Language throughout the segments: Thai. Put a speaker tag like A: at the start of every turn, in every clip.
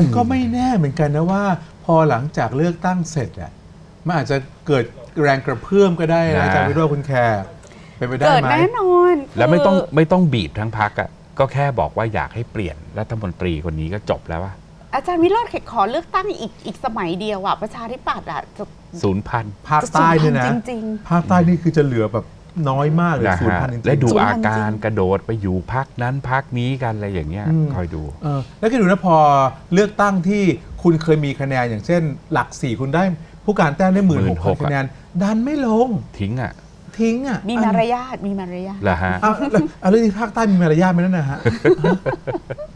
A: มันก็ไม่แน่เหมือนกันนะว่า พอหลังจากเลือกตั้งเสร็จอะมันอาจจะเกิดแรงกระเพื่อมก็ได้นะ
B: นะ
A: อาจารย์วิโรจน์คุณแขกเป็นไปได้
C: เกิด
A: ไหม
C: แน่นอน
B: แล้วไม่ต้อง
C: คือ
B: ไม่ต้องบีบทั้งพักอะก็แค่บอกว่าอยากให้เปลี่ยนรัฐมนตรีคนนี้ก็จบแล้วว่า
C: อาจารย์วิโรจน์เขตขอเลือกตั้งอีกอีกสมัยเดียวอะประชาธิปัตย์อะจะ
B: ศูนย์พัน
A: ภาคใต้เนี่ยนะ
C: จริง
A: ภาคใต้นี่คือจะเหลือแบบ น้อยมากเลย
B: นะ
A: ศูนย์
B: ฮะ
A: พันจริงๆ
B: และดู
C: ศูนย์พั
B: อานการ
C: จริง
B: กระโดดไปอยู่พักนั้นพักนี้กันอะไรอย่างเงี้ย
A: อืม
B: คอยดู
A: เออแล้วก็ดูนะพอเลือกตั้งที่คุณเคยมีคะแนนอย่างเช่น หลักสี่คุณได้ผู้การแต้มได้หมื่นหก
B: 16,000
A: คะแนน ดันไม่ลง
B: ทิ้งอะ
A: ทิ้งอะ
C: ๆมีมารยาทมีมารยาท
B: เหรอฮะ
A: เอาแล้วเอาเรื่องที่ภาคใต้มีมารยาทไหมนั่นนะฮะ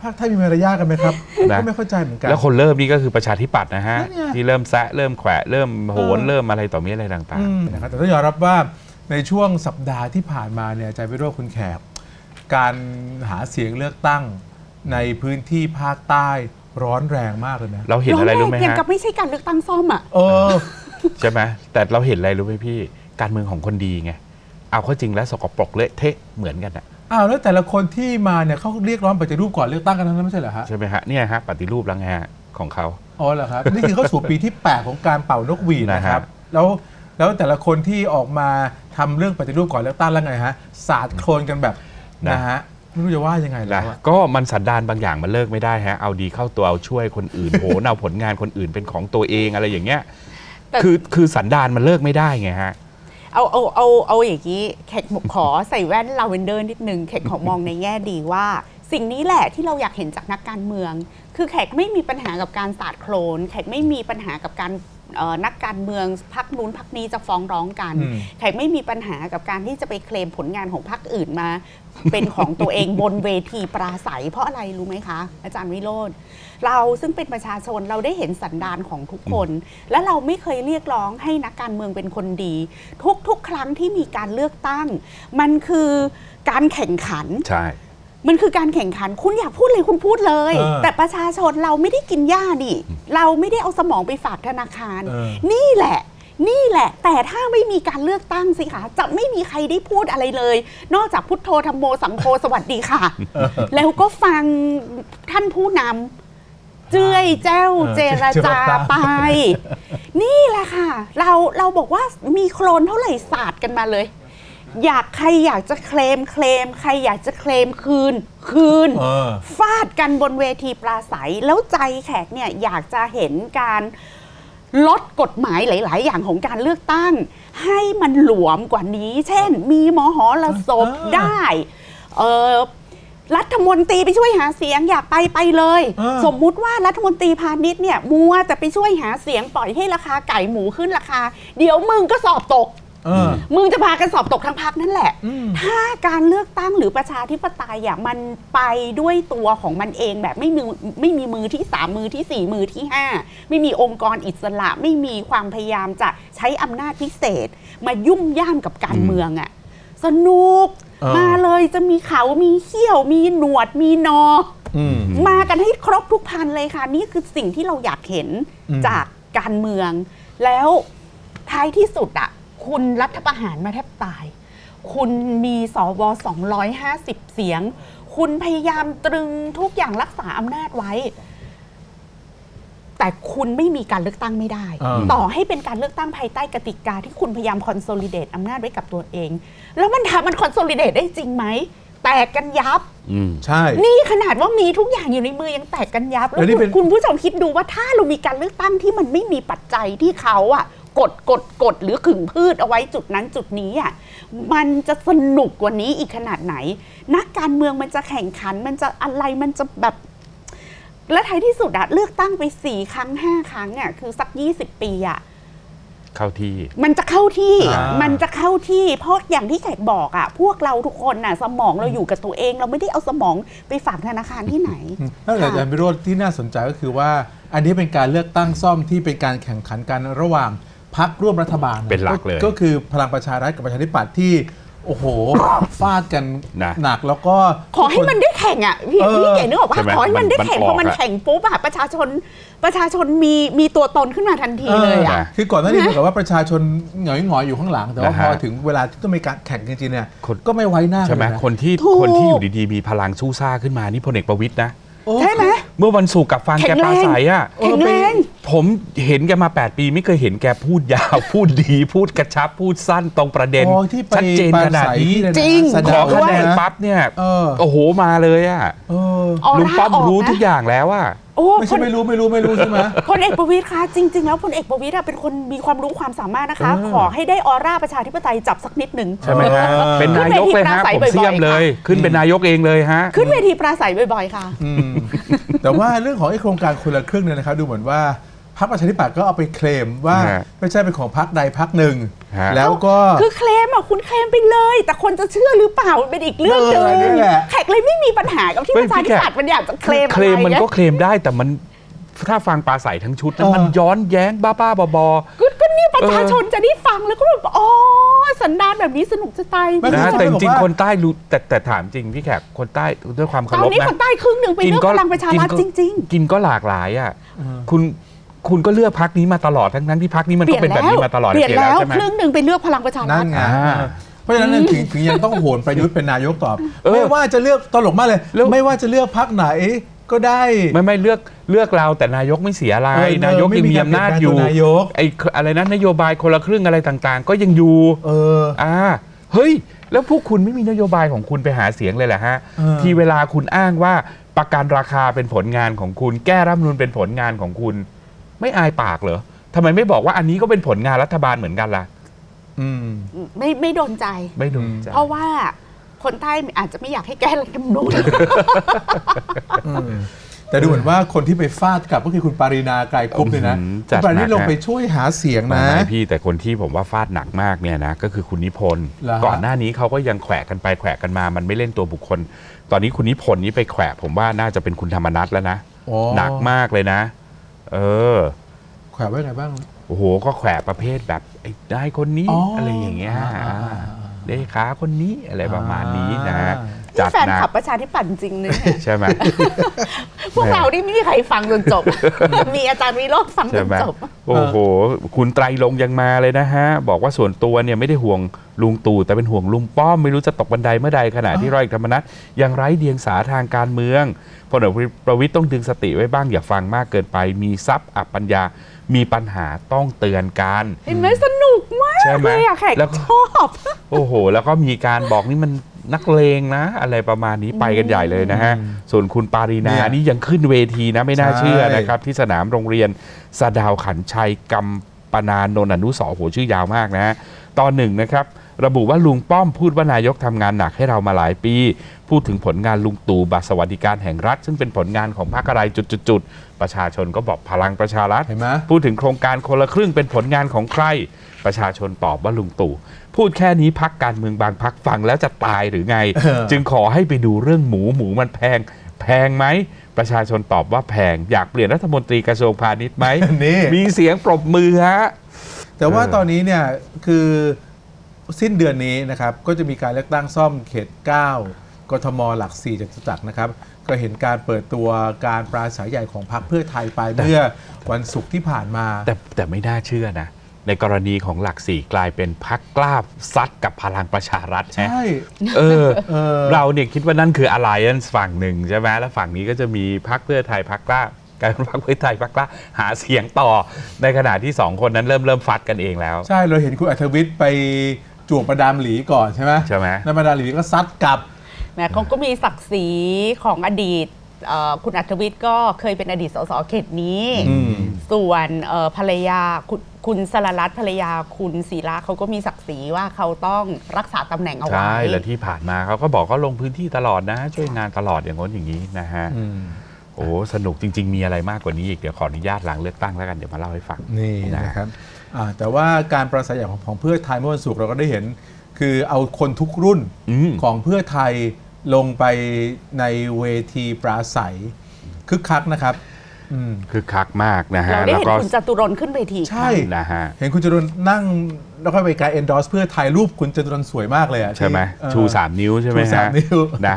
A: ภาคใต้มีมารยาทกันไหมครับ
B: นะ
A: ก็ไม่เข้าใจเหมือนกัน
B: แล้วคนเริ่มนี่ก็คือประชาธิปัตย์นะฮะ
A: นั่นไง
B: ที่เริ่มแซะเริ่มแขวะเริ่มโหน
A: เออ
B: เริ่มอะไรต่อมีอะไรต่าง
A: อืมนะครับแต่ต้องยอมรับว่า ในช่วงสัปดาห์ที่ผ่านมาเนี่ยอาจารย์วิโรจน์คุณแขก การหาเสียงเลือกตั้งในพื้นที่ภาคใต้ร้อนแรงมากเลยนะ
B: ๆเราเห็นอะไรรู้ไหม
C: ยัง
B: ฮะ
C: กับไม่ใช่การเลือกตั้งซ่อมอะ
A: เออ
B: ใช่ไหมแต่เราเห็นอะไรรู้ไหมพี่ การเมืองของคนดีไง เอาเข้าจริงแล้วสกปรกเละเทะเหมือนกันอะ
A: อ้าวแล้วแต่ละคนที่มาเนี่ยเขาเรียกร้องปฏิรูปก่อนเลือกตั้งกันทั้งนั้นไม่ใช่เหรอฮะ
B: ใช่ไหมฮะเนี่ยฮะปฏิรูปแล้วไงฮะของเขา
A: อ๋อเหรอครับ นี่คือเข้าสู่ปีที่ 8 ของการเป่านกหวีดนะครับ
B: นะฮะ
A: แล้ว แล้วแต่ละคนที่ออกมาทำเรื่องปฏิรูปก่อนเลือกตั้งแล้วไงฮะสาดโคลนกันแบบนะฮะไม่รู้จะว่ายังไงแล้
B: นะ
A: วอะ
B: ก็มันสันดานบางอย่างมันเลิกไม่ได้ฮะ เอาดีเข้าตัวเอาช่วยคนอื่น โหนเอาผลงานคนอื่นเป็นของตัวเองอะไรอย่างเงี้ย
C: แต่
B: คือคือสันดานมันเลิกไม่ได้ไงฮะ
C: เอาเอาเอาเอาอย่างนี้แขกบอกขอ ใส่แว่นลาเวนเดอร์นิดนึงแขกขอมองในแง่ดีว่า สิ่งนี้แหละที่เราอยากเห็นจากนักการเมือง คือแขกไม่มีปัญหากับการสาดโคลนแขกไม่มีปัญหากับการเอ่อ นักการเมืองพักนู้นพักนี้จะฟ้องร้องกัน
A: อืม
C: แขกไม่มีปัญหากับการที่จะไปเคลมผลงานของพรรคอื่นมา เป็นของตัวเองบนเวทีปราศัย เพราะอะไรรู้ไหมคะ อาจารย์วิโรธเราซึ่งเป็นประชาชนเราได้เห็นสันดานของทุกคน และเราไม่เคยเรียกร้องให้นักการเมืองเป็นคนดี ทุกๆ ครั้งที่มีการเลือกตั้ง มันคือการแข่งขัน
B: ใช่
C: มันคือการแข่งขันคุณอยากพูดเลยคุณพูดเลย
A: เออ
C: แต่ประชาชนเราไม่ได้กินหญ้านี่เราไม่ได้เอาสมองไปฝากธนาคาร
A: เออ
C: นี่แหละ นี่แหละ แต่ถ้าไม่มีการเลือกตั้งสิคะจะไม่มีใครได้พูดอะไรเลย นอกจากพุทโธธรรมโมสังโฆสวัสดีค่ะ แล้วก็ฟังท่านผู้นำเจื้อยแจ้ว
A: เออ
C: เจรจา ไป นี่แหละค่ะ เราเราบอกว่ามีโคลนเท่าไหร่ศาสตร์กันมาเลย อยากใครอยากจะเคลมเคลม ใครอยากจะเคลมคืน คืน
A: เออ
C: ฟาดกันบนเวทีปราศัย แล้วใจแขกเนี่ยอยากจะเห็นการลดกฎหมายหลาย ๆ อย่างของการเลือกตั้ง ให้มันหลวมกว่านี้ เช่น มีมหรสพ
A: เออ
C: ได้เออรัฐมนตรีไปช่วยหาเสียงอยากไปไปเลย
A: เออ
C: สมมุติว่ารัฐมนตรีพาณิชย์เนี่ยมัวแต่ไปช่วยหาเสียงปล่อยให้ราคาไก่หมูขึ้นราคา เดี๋ยวมึงก็สอบตก
A: เออ
C: มึงจะพากันสอบตกทั้งพักนั่นแหละ
A: อืม
C: ถ้าการเลือกตั้งหรือประชาธิปไตยอะมันไปด้วยตัวของมันเองแบบไม่มีไม่มีมือที่สามมือที่สี่มือที่ห้าไม่มีองค์กรอิสระไม่มีความพยายามจะใช้อำนาจพิเศษ มายุ่งย่ามกับการเมืองอะสนุก
A: เออ
C: มาเลยจะมีเขามีเขี้ยว มีหนวดมีนอ
A: อืม
C: มากันให้ครบทุกพันเลยค่ะ นี่คือสิ่งที่เราอยากเห็น
A: อืม
C: จากการเมือง แล้วท้ายที่สุดอะ คุณรัฐประหารมาแทบตาย คุณมีสว250 เสียง คุณพยายามตรึงทุกอย่างรักษาอำนาจไว้ แต่คุณไม่มีการเลือกตั้งไม่ได้
A: อ่า
C: ต่อให้เป็นการเลือกตั้งภายใต้กติกาที่คุณพยายามคอนโซลิเดตอำนาจไว้กับตัวเอง แล้วมันทำมันคอนโซลิเดตได้จริงไหม แตกกันยับ
B: อืม
A: ใช่
C: นี่ขนาดว่ามีทุกอย่างอยู่ในมือยังแตกกันยับ
A: แล้
C: แล้วว
A: นี่
C: คุ
A: เป็
C: ณ
A: น
C: คุณผู้ชมคิดดูว่าถ้าเรามีการเลือกตั้งที่มันไม่มีปัจจัยที่เขาอะ กดกดกดหรือขึงพืชเอาไว้จุดนั้นจุดนี้อะมันจะสนุกกว่านี้อีกขนาดไหน นักการเมืองมันจะแข่งขันมันจะอะไรมันจะแบบและท้ายที่สุดอะเลือกตั้งไปสี่ครั้งห้าครั้งอะคือสักยี่สิบปีอะ
B: เข้าที่
C: มันจะเข้าที่
A: อ่ามั
C: มันจะเข้าที่ เพราะอย่างที่แขกบอกอะพวกเราทุกคนน่ะ สมองเราอยู่กับตัวเอง เราไม่ได้เอาสมองไปฝากธนาคารที่ไหน
A: นั่นแหละอาจารย์พิโรธที่น่าสนใจก็คือว่า อันนี้เป็นการเลือกตั้งซ่อมที่เป็นการแข่งขันกันระหว่าง พักร่วมรัฐบาล
B: เป็นหลักเลย
A: ก็คือพลังประชารัฐกับประชาธิปัตย์ที่โอ้โห ฟาดกัน
B: นะ
A: หนักแล้วก็
C: ขอให้มันได้แข่งอะพี่
A: เออ
C: พี่เก๋นึกออกว่า
B: ใช่ไหม
C: ขอให้มันได้แข่ง
B: มัน
C: พอมัน
B: ออกอะ
C: แข่งปุ๊บอะประชาชนประชาชนมีมีตัวตนขึ้นมาทันทีเลยอะ
B: นะ
A: คือก่อนหน้านี้เหมือนกับว่าประชาชนหงอยหงอยๆอยู่ข้างหลัง แต่ว่า
B: นะ
A: พ
B: ฮะ
A: อถึงเวลาที่ต้องมีการแข่งจริงๆเนี่ย
B: คน
A: ก็ไม่ไว้หน้า
B: ใช่ไหม
A: เลยนะ
B: คนที่
C: ถูก
B: คนที่อยู่ดีๆมีพลังสู้ซ่าขึ้นมานี่พลเอกประวิตยนะ
A: โอ้
C: ใช่ไหม
B: เมื่อวันศุกร์กับฟัง
C: แข็
B: แก
C: ง
B: ป
C: แรง
B: ราศัยอะ
C: แข็งแรง
B: ผมเห็นแกมา 8 ปีไม่เคยเห็นแกพูดยาว พูดดี พูดกระชับ พูดสั้นตรงประเด็น
A: อ๋อที่ไป
B: ชัดเจนขนาดนี้
A: ปราศัยที่
C: จริง
A: สะ
B: ข
A: เดา
B: อคะแนน
A: ด้วย
B: ปั๊บเนี่ย
A: เออ
B: โอ้โหมาเลยอะ
A: เออ
C: ออ
B: ลุงป้อม
C: ร่า
B: รู้
C: นะ
B: ทุกอย่างแล้วอะ
C: โอ้
A: ไม่
C: พ
A: ใช่
C: ล
A: ไม่รู้ไม่รู้ไม่รู้ใช่ไหม
C: พลเอกประวิตยคะจริง ๆ แล้วพลเอกประวิตยอะเป็นคนมีความรู้ความสามารถนะคะ
B: เออ
C: ขอให้ได้ออร่าประชาธิปไตยจับสักนิดหนึ่ง
B: ใช่ไหมฮะ
A: เออ
B: เป็นนายกเลยฮะ
C: ขึ้น
B: ผม
C: เวทีปราศัย
B: เสียม
C: บ่อยๆ
B: เลย
C: ค่ะ
B: ขึ้นเป็นนายกเองเลยฮะ
C: ขึ้นเวทีปราศัยบ่อยๆค่ะ
A: อืมแต่ว่าเรื่องของไอ้โครงการคนละครึ่งเนี่ยนะครับ ดูเหมือนว่า พรรคประชาธิปัตย์ก็เอาไปเคลมว่า
B: ฮะ
A: ไม่ใช่เป็นของพรรคใดพรรคหนึ่ง
B: ฮะ
A: แล้วก็
C: คือเคลมอะคุณเคลมไปเลย แต่คนจะเชื่อหรือเปล่ามันเป็นอีกเรื่องหนึ่ง
A: เออนี่แหละ
C: แขกเลยไม่มีปัญหากับที่
B: ไม่
C: ประชาธิปัตย์มันอยากจะเคลม
B: เคลม
C: อะไร
B: มัน
C: อะ
B: ก็เคลมได้แต่มันถ้าฟังปลาใสทั้งชุดนะ
A: เออ
B: มันย้อนแย้งบ้าๆบอๆ
C: ก็ก็เนี่ยประชาชนจะได้ฟังแล้วก็แบบอ๋อสันดานแบบนี้สนุกจะตาย
A: ไม่
B: นะ
A: คือ
B: แต่จ
A: บอก
B: ริง
A: ว่า
B: ๆคนใต้รู้แต่แต่ถามจริงพี่แขกคนใต้ด้วยความ
C: ต
B: เคา
C: อน
B: รพ
C: นี้
B: นะ
C: คนใต้ครึ่งหนึ่งไปเลือกพลังประชารัฐจริง
B: กินก็หลากหลายอะ คุณ คุณก็เลือกพักนี้มาตลอดทั้งทั้งที่พักนี้มัน
C: ๆเป
B: ก็
C: ลี่ยน
B: เป็นแบบ
C: แล้ว
B: นี้มาตลอด
C: เปลี่ยนแล้ว
B: ใช่ไหม
C: ครึ่งหนึ่งไปเลือกพลังประชารั
A: นั่
C: ฐ
A: นไง
B: อ่า
A: เพราะฉะนั้นเนี่ยถึงถึงยังต้องโหนประยุทธ์เป็นนายกตอบ
B: เออ
A: ไม่ว่าจะเลือกตลกมากเลย
B: แล้ว
A: ไม่ว่าจะเลือกพรรคไหนก็ได้
B: ไม่ไม่เลือกเลือกเราแต่นายกไม่เสียอะไร
A: เออเออนา
B: ยก
A: ไม่
B: ยัง
A: มี
B: มี
A: การ
B: อำนาจ
A: เปลี่
B: อย
A: นแปลง
B: ยู่
A: ตัวนายก
B: ไอ้อะไรนะนโยบายคนละครึ่งอะไรต่างๆ ก็ยังอยู่
A: เออ
B: อ่าเฮ้ย แล้วพวกคุณไม่มีนโยบายของคุณไปหาเสียงเลยเหรอฮะ
A: เออ
B: ที่เวลาคุณอ้างว่าประกันราคาเป็นผลงานของคุณ แก้รัฐธรรมนูนเป็นผลงานของคุณ ไม่อายปากเหรอทำไมไม่บอกว่าอันนี้ก็เป็นผลงานรัฐบาลเหมือนกันล่ะ
A: อืม
C: ไม่ไม่โดนใจ
B: ไม่ดูใจ
C: เพราะว่าคนใต้อาจจะไม่อยากให้แก้รัฐธรรมนูญ
A: แต่ดูเหมือนว่าคนที่ไปฟาดกลับก็คือคุณปารีนาไกรคุปเนี่ยนะ
B: อื้อหือ
A: คุ
B: จัด
A: ณปารี
B: หนั
A: นากลง
B: ฮะ
A: ไปช่วยหาเสียง
B: ไม่
A: นะ
B: ไม่พี่แต่คนที่ผมว่าฟาดหนักมากเนี่ยนะก็คือคุณนิพนธ์
A: เหรอฮะ
B: ก่อนหน้านี้เขาก็ยังแขวะกันไปแขวะกันมา มันไม่เล่นตัวบุคคล ตอนนี้คุณนิพนธ์นี้ไปแขวะผมว่าน่าจะเป็นคุณธรรมนัทแล้วนะ
A: อ๋อ
B: หนักมากเลยนะ เออ
A: แขวะไว้ไงบ้าง
B: โอ้โห ก็แขวะประเภทแบบไอ้ได้คนนี้
A: อ๋ออ
B: อะไรอย่างเงี้ย
A: อ่าอ่า
B: อ่า
A: อ่า
B: เลขาคนนี้อะไรประมาณนี้นะ
A: อ่า
B: จัด
C: นี่แฟน
B: หนั
C: ขั
B: ก
C: บประชาธิปัตย์จริงๆเลยเนี่ย
B: ใช่ไหม
C: พวกเรานี่ไม่มีใครฟังจนจบ มีอาจารย์วิโรจน์ฟังจ
B: ใช่
C: น
B: ไหม
C: จบ
B: โอ้โห คุณไตรลงค์ยังมาเลยนะฮะ บอกว่าส่วนตัวเนี่ยไม่ได้ห่วงลุงตู่แต่เป็นห่วงลุงป้อม ไม่รู้จะตกบันไดเมื่อใดขณะที่ร้อยเอกธรรมนัฐยังไร้เดียงสาทางการเมืองพลเอกประวิตยต้องดึงสติไว้บ้างอย่าฟังมากเกินไป มีทรัพย์อับปัญญา มีปัญหาต้องเตือนกัน
C: เห็นไหมสนุกมาก
B: ใช่ไหม
C: เลยอะแขก
B: แล้วก็
C: ชอบ
B: โอ้โห แล้วก็มีการบอกนี่มัน นักเลงนะ อะไรประมาณนี้ไปกันใหญ่เลยนะฮะ ส่วนคุณปารีนา
A: เนี่ย
B: นี่ยังขึ้นเวทีนะไม่น่า
A: ใช่
B: เชื่อนะครับ ที่สนามโรงเรียนสะดาวขันชัยกำปนานนท์อนุสรณ์โหชื่อยาวมากนะฮะตอนหนึ่งนะครับระบุว่าลุงป้อมพูดว่านายกทำงานหนักให้เรามาหลายปี พูดถึงผลงานลุงตู่บัตรสวัสดิการแห่งรัฐ ซึ่งเป็นผลงานของพรรคอะไรจุดๆๆประชาชนก็บอกพลังประชารัฐ
A: เห็นไหม
B: พูดถึงโครงการคนละครึ่งเป็นผลงานของใคร ประชาชนตอบว่าลุงตู่ พูดแค่นี้พักการเมืองบางพักฟังแล้วจะตายหรือไง
A: เออ
B: จึงขอให้ไปดูเรื่องหมูหมูมันแพง แพงไหมประชาชนตอบว่าแพง อยากเปลี่ยนรัฐมนตรีกระทรวงพาณิชย์ไหม
A: นี่
B: มีเสียงปรบมือฮะ
A: แต่ว่า
B: เออ
A: ตอนนี้เนี่ยคือสิ้นเดือนนี้นะครับ ก็จะมีการเลือกตั้งซ่อมเขต 9 กทมหลัก4จตุจักรนะครับ ก็เห็นการเปิดตัวการปราศัยใหญ่ของพรรคเพื่อไทยไปเมื่อวันศุกร์ที่ผ่านมา
B: แต่แต่ไม่น่าเชื่อนะ ในกรณีของหลักสี่กลายเป็นพักกล้าซัดกับพลังประชารัฐ
A: ใช่
B: ฮะเออ
A: เออ
B: เราเนี่ยคิดว่านั่นคือ alliance ฝั่งหนึ่งใช่ไหมแล้วฝั่งนี้ก็จะมีพักเพื่อไทยพักกล้ากลายเป็นพักเพื่อไทยพักกล้าหาเสียงต่อ ในขณะที่สองคนนั้นเริ่มเริ่มฟัดกันเองแล้ว
A: ใช่เราเห็นคุณอัธวิทย์ไปจวบประดามหลีก่อนใช่ไหม
B: ใช่ไหม
A: แล้วประดามหลีก็ซัดกลับ
C: แหมเขาก็มีศักดิ์ศรีของอดีต เอ่อคุณอัธวิทย์ก็เคยเป็นอดีตสสเขตนี้
A: อืม
C: ส่วนเอ่อภรรยาคุณคุณสรรัตน์ภรรยาคุณศิระเขาก็มีศักดิ์ศรีว่าเขาต้องรักษาตำแหน่งเอาไว้
B: ใช่แล้วที่ผ่านมาเขาก็บอกเขาลงพื้นที่ตลอดนะ ช่วยงานตลอดอย่างง้นอย่างนี้นะฮะ
A: อืม
B: โอ้สนุกจริง ๆ มีอะไรมากกว่านี้อีก เดี๋ยวขออนุญาตหลังเลือกตั้งแล้วกันเดี๋ยวมาเล่าให้ฟัง
A: นี่นะครับอ่าแต่ว่าการประสัยใหญ่ของของเพื่อไทยเมื่อวันศุกร์เราก็ได้เห็น คือเอาคนทุกรุ่น
B: อืม
A: ของเพื่อไทย ลงไปในเวทีปราศัยคึกคักนะครับอืม
B: คือคักมากนะฮะ
C: เราได้
B: แล้ว
C: เห็น
B: ก็
C: คุณจตุรนต์ขึ้นเวที
A: ใช่
B: นะฮะ
A: เห็นคุณจรุนนั่งแล้วก็ไปการ endorse เพื่อไทยรูปคุณจตุรนต์สวยมากเลยอะ
B: ใช่ไหม
A: ที่เออ
B: ชู 3 นิ้วใช่ไหม
A: ชูสา
B: ฮะ
A: มนิ้ว
B: นะ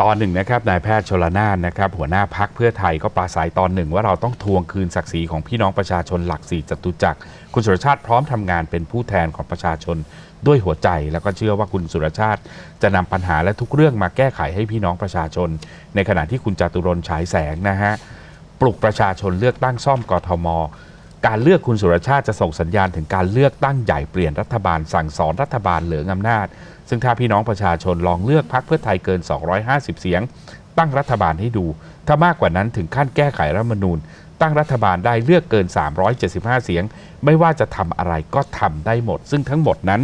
B: ตอนหนึ่งนะครับนายแพทย์ชลนานนะครับหัวหน้าพักเพื่อไทยก็ปราศัยตอนหนึ่ง ว่าเราต้องทวงคืนศักดิ์ศรีของพี่น้องประชาชนหลักสี่จตุจักรคุณสุรชาติพร้อมทำงานเป็นผู้แทนของประชาชน ด้วยหัวใจ แล้วก็เชื่อว่าคุณสุรชาติ จะนำปัญหาและทุกเรื่องมาแก้ไขให้พี่น้องประชาชน ในขณะที่คุณจตุรนฉายแสงนะฮะปลุกประชาชนเลือกตั้งซ่อมกทม การเลือกคุณสุรชาติจะส่งสัญญาณถึงการเลือกตั้งใหญ่เปลี่ยนรัฐบาลสั่งสอนรัฐบาลเหลืองอำนาจ ซึ่งถ้าพี่น้องประชาชนลองเลือกพักเพื่อไทยเกิน 250 เสียง ตั้งรัฐบาลให้ดู ถ้ามากกว่านั้นถึงขั้นแก้ไขรัฐธรรมนูญ ตั้งรัฐบาลได้เลือกเกิน 375 เสียง ไม่ว่าจะทำอะไรก็ทำได้หมด ซึ่งทั้งหมดนั้น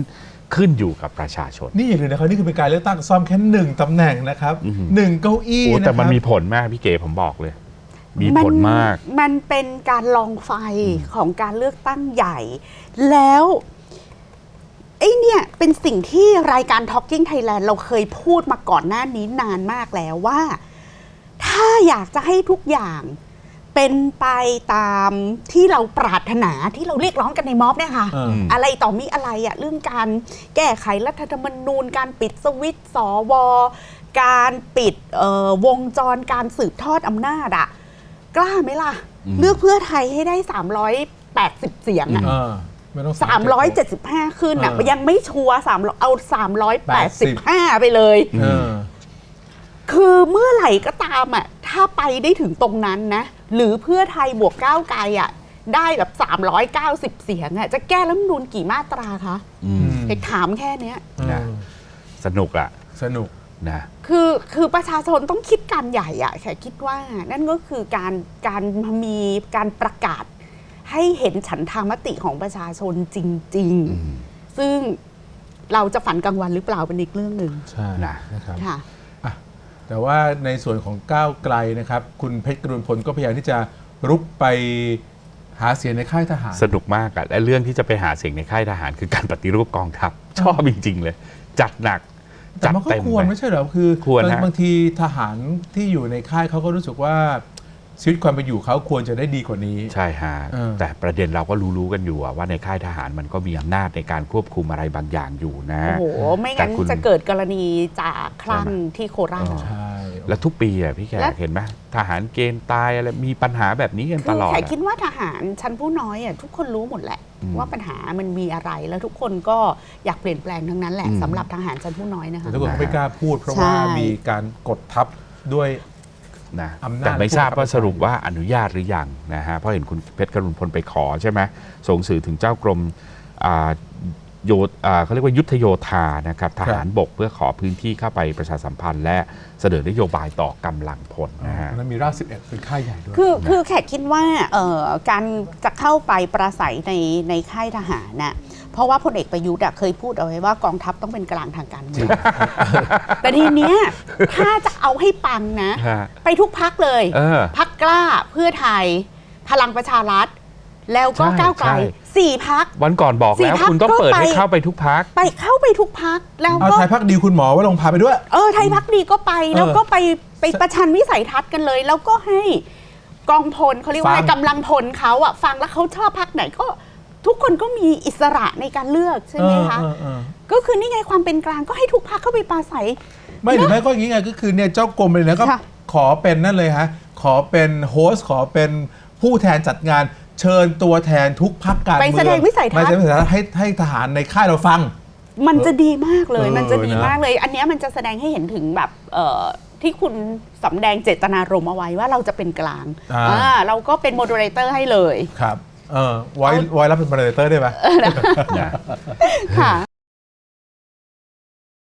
B: ขึ้นอยู่กับประชาชน
A: นี่อย่าลืมนะครับนี่คือเป็นการเลือกตั้งซ่อมแค่หนึ่งตำแหน่งนะครับ
B: อือหือ
A: หนึ่งเก้าอี้
B: โอ้
A: นะ
B: แต่
A: ค
B: มัน
A: รับ
B: มีผลมากพี่เก๋ผมบอกเลย มีผลมาก
C: มันเป็นการลองไฟของการเลือกตั้งใหญ่ แล้วไอ้เนี่ยเป็นสิ่งที่รายการ Talking Thailand เราเคยพูดมาก่อนหน้านี้นานมากแล้วว่า ถ้าอยากจะให้ทุกอย่าง เป็นไปตามที่เราปรารถนาที่เราเรียกร้องกันในม็อบเนี่ยค่ะ
A: เออ
C: อะไรต่อมีอะไรอะเรื่องการแก้ไขรัฐธรรมนูญ การปิดสวิตช์สวการปิดเอ่อวงจรการสืบทอดอำนาจอะกล้าไหมล่ะ
B: อืม
C: เลือกเพื่อไทยให้ได้ 380 เสียงอะ
A: เออไม่ต้อง
C: 375ขึ้นอะ
A: เออ
C: ยังไม่ชัวร์3เอา385ไปเลย
A: เออ
C: คือเมื่อไหร่ก็ตามอะถ้าไปได้ถึงตรงนั้นนะ หรือเพื่อไทยบวกก้าวไกลอะได้แบบ 390 เสียงอะจะแก้รัฐธรรมนูญกี่มาตราคะ
B: อืม
C: เด็กถามแค่เนี้ย
A: เออ
B: สนุกอะ
A: สนุก
B: นะ
C: คือคือประชาชนต้องคิดการใหญ่อะแค่คิดว่านั่นก็คือการการมีการประกาศ ให้เห็นฉันทามติของประชาชนจริง
B: อืม
C: ๆ ซึ่งเราจะฝันกลางวันหรือเปล่าเป็นอีกเรื่องหนึ่ง
A: ใช่
B: นะ
A: นะครับ
C: ค่ะ
A: อะ แต่ว่าในส่วนของก้าวไกลนะครับ คุณเพชรกรุณพลก็พยายามที่จะรุกไปหาเสียงในค่ายทหาร
B: สนุกมากอะและเรื่องที่จะไปหาเสียงในค่ายทหาร คือการปฏิรูปกองทัพชอบจริง ๆ เลย จัดหนัก
A: แต่
B: จัด
A: มันก็
B: เต็ม
A: ควร
B: ไป
A: ไม่ใช่เหรอคือ
B: ควรฮะ
A: บางทีทหารที่อยู่ในค่ายเขาก็รู้สึกว่า ชีวิตความเป็นอยู่เขาควรจะได้ดีกว่านี้
B: ใช่ฮะ
A: เออ
B: แต่ประเด็นเราก็รู้ๆกันอยู่อะว่าในค่ายทหารมันก็มีอำนาจในการควบคุมอะไรบางอย่างอยู่นะ
C: โอ้โห ไม่งั้น
B: แต่คุณ
C: จะเกิดกรณีจากคลั่ง
B: ใช่ไหม
C: ที่โคราช
A: ใช่
B: แล้วทุกปีอะพี่แข
C: และ
B: กเห็นไหมทหารเกณฑ์ตายอะไรมีปัญหาแบบนี้กัน
C: คื
B: ต
C: อ
B: ลอด
C: แข
B: อะ
C: กคิดว่าทหารชั้นผู้น้อยอะทุกคนรู้หมดแหละ
B: อืม
C: ว่าปัญหามันมีอะไรแล้วทุกคนก็อยากเปลี่ยนแปลงทั้งนั้นแหละ
B: อืม
C: สำหรับทหารชั้นผู้น้อยนะคะ
A: แต่ทุกคนก็ไม่กล้าพูด เพราะ
C: ใช่
A: ว่ามีการกดทับด้วย
B: นะ
A: อำนาจ
B: แต่ไม่ทราบว่า
A: ผู้บังคับ
B: สรุปว่าอนุญาตหรือยังนะฮะเพราะเห็นคุณเพชรกรุณพลไปขอใช่ไหมส่งสื่อถึงเจ้ากรมอ่า โยอ่าเขาเรียกว่ายุทธโยธานะครับทหารบกเพื่อขอพื้นที่เข้าไปประชาสัมพันธ์ และเสนอนโยบายต่อกำลังพลนะฮะ
A: อันนั้นมีราชสิบเอ็ดเป็นค่ายใหญ่ด้วย
C: คือคือแขกคิดว่าเอ่อการจะเข้าไปประสัยในในค่ายทหารน่ะเพราะว่าพลเอกประยุทธ์อะเคยพูดเอาไว้ว่ากองทัพต้องเป็นกลางทางการเมืองแต่ทีเนี้ยถ้าจะเอาให้ปังนะ
B: ฮะ
C: ไปทุกพักเลย
B: เออ
C: พักกล้าเพื่อไทยพลังประชารัฐ แล้วก็
B: ใช่
C: ก้าวไกล
B: ใช่
C: สี่พัก
B: วันก่อนบอก
C: สี่
B: แล้ว
C: พรรค
B: คุณต้อง
C: ก็
B: เปิดให้
C: ไป
B: เข้าไปทุกพัก
C: ไปเข้าไปทุกพักแล้ว
A: เอา
C: ก็
A: ไทยพักดีคุณหมอว่าลงพาไปด้วย
C: เออไทยพักดีก็ไปแล้วก็ไปไปประชันวิสัยทัศน์กันเลย แล้วก็ให้กองพลเขาเรียกว่าอะไร
A: ฟัง
C: กำลังพลเขาอะฟังแล้วเขาชอบพักไหนก็ ทุกคนก็มีอิสระในการเลือกใช่ไหมคะ
A: เออเออเออ
C: ก็คือนี่ไงความเป็นกลางก็ให้ทุกพักเข้าไปปราศัย
A: ไม่หรือไม่ก็อย่างนี้ไงก็คือเนี่ยเจ้ากรมเลยนะก็
C: ค่ะ
A: ขอเป็นนั่นเลยฮะ ขอเป็นโฮสต์ขอเป็นผู้แทนจัดงาน เชิญตัวแทนทุกพักการ
C: ไป
A: เมือง
C: แสดงวิสัยทัศน์
A: ไปแสดงวิสัยทัศน์ให้ให้ทหารในค่ายเราฟัง
C: มันจะดีมากเลย
A: เออ
C: มันจะดี
A: นะ
C: มากเลย อันเนี้ยมันจะแสดงให้เห็นถึงแบบเอ่อที่คุณสำแดงเจตนารมณ์เอาไว้ว่าเราจะเป็นกลาง
A: อ่า
C: อ่าเราก็เป็นโมเดเลเตอร์ให้เลย
A: ครับ เออไว้ไว้รับเป็นบริเตอร์ได้ไหม
B: นะ
C: ค่ะ